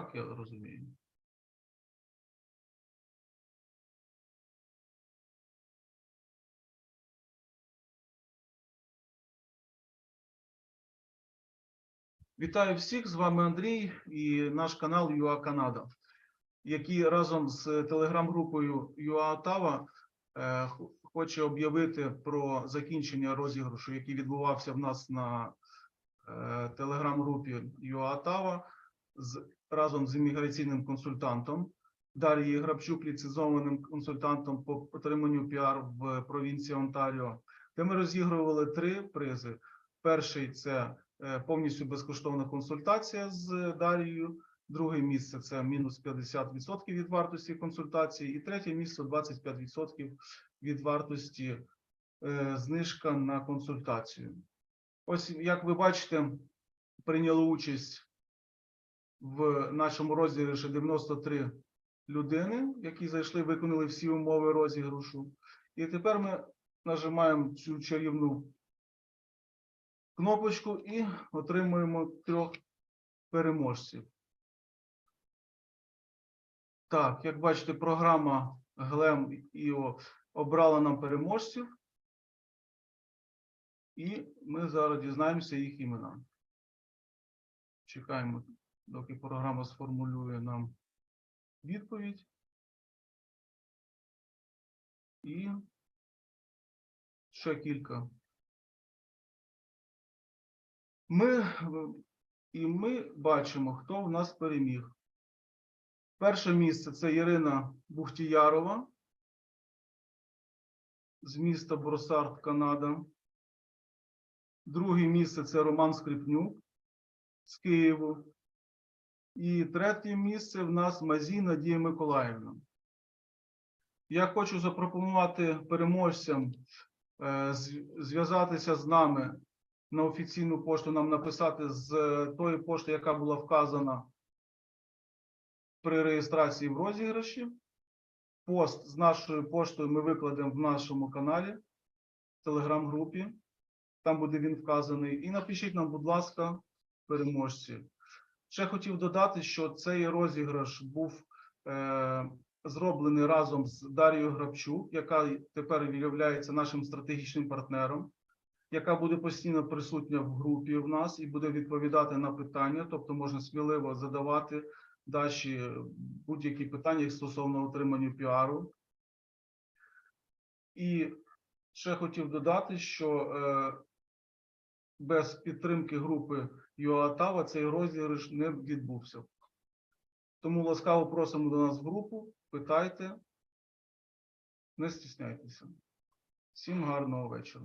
так я розумію. Вітаю всіх! З вами Андрій і наш канал ЮА Канада, який разом з телеграм-групою ЮА Отава е, хоче об'явити про закінчення розіграшу, який відбувався в нас на е, телеграм-групі ЮА Отава з разом з імміграційним консультантом Дар'єю Грабчук, ліцензованим консультантом по отриманню піар в провінції Онтаріо, де ми розігрували три призи. Перший це е, повністю безкоштовна консультація з Дарією. Друге місце це мінус 50% від вартості консультації, і третє місце 25% від вартості е, знижка на консультацію. Ось як ви бачите, прийняли участь в нашому розіграші 93 людини, які зайшли, виконали всі умови розіграшу. І тепер ми нажимаємо цю чарівну кнопочку і отримуємо трьох переможців. Так, як бачите, програма Глем IO обрала нам переможців. І ми зараз дізнаємося їх імена. Чекаємо, доки програма сформулює нам відповідь. І ще кілька. Ми, і ми бачимо, хто в нас переміг. Перше місце це Ірина Бухтіярова з міста Бросард, Канада. Друге місце це Роман Скрипнюк з Києву. І третє місце в нас Мазій Надія Миколаївна. Я хочу запропонувати переможцям е, зв'язатися з нами на офіційну пошту, нам написати з тої пошти, яка була вказана при реєстрації в розіграші. Пост з нашою поштою ми викладемо в нашому каналі, в телеграм-групі. Там буде він вказаний. І напишіть нам, будь ласка, переможці. Ще хотів додати, що цей розіграш був е, зроблений разом з Дарією Грабчук, яка тепер є нашим стратегічним партнером, яка буде постійно присутня в групі в нас і буде відповідати на питання, тобто можна сміливо задавати Даші будь-які питання стосовно отримання піару. І ще хотів додати, що е, без підтримки групи ЮАТАВА цей розіграш не відбувся. Тому ласкаво просимо до нас в групу, питайте, не стісняйтеся. Всім гарного вечора.